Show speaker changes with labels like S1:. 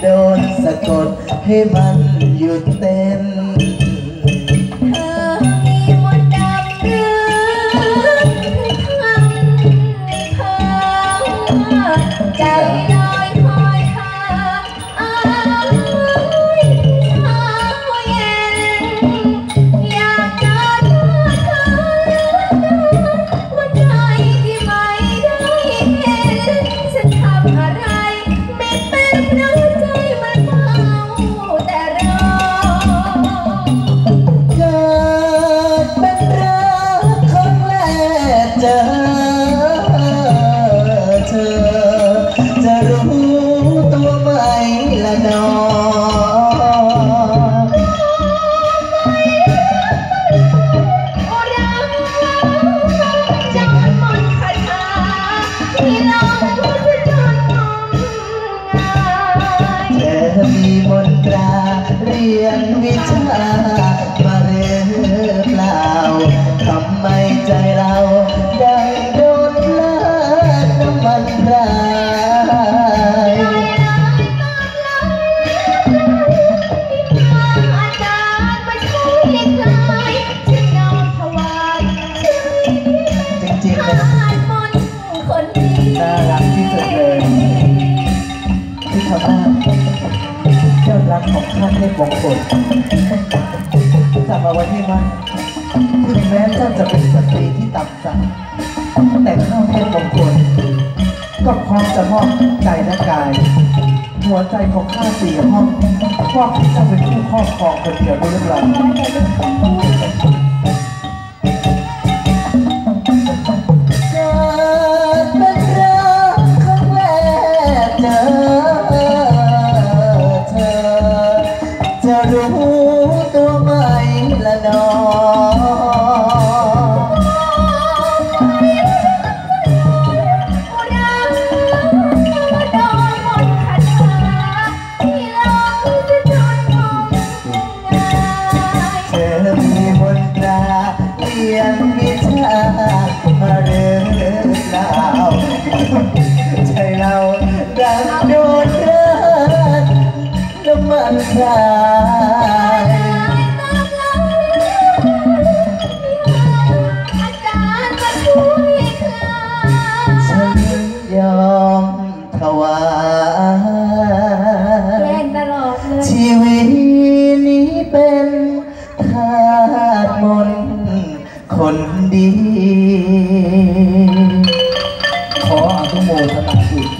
S1: โดนสะกดให้มันหยุดเต้น
S2: เจอเธอจะรู้ตั
S1: วไหมละน้อง
S2: โอรักจนหมดคาถาที่ลองพูดจนงมงาย
S1: เธอมีมนตราเรียนวิชา อาจารย์
S2: มาช่วยคลายฉันยอมถวายชีวิต
S1: จริงๆ
S2: ทา
S1: นะ
S2: นมนต์คนดี
S1: น่ารักที่สุดเลยที่ทำให้เจ้ารักของข้าเทพมงคลจำเอาไว้ให้มั่นถึงแม้เจ้าจะเป็นสตรีที่ต่ำสักแต่ข้าเทพมงคล ก็พร้อมจะมอบใจและกาย หัวใจของข้าสี่ห้องมอบให้เจ้าเป็นผู้ครอบครองคนเดียวด้วยหรือเปล่าเกิดเป็นจะรู้
S2: คน
S1: ตาเลียนวิชามาเริ่เล่าวใจเราดังโดดเดินน้ำมันพราย
S2: ฉันยอมถวายชีวิ
S1: ตนี้เป็น You.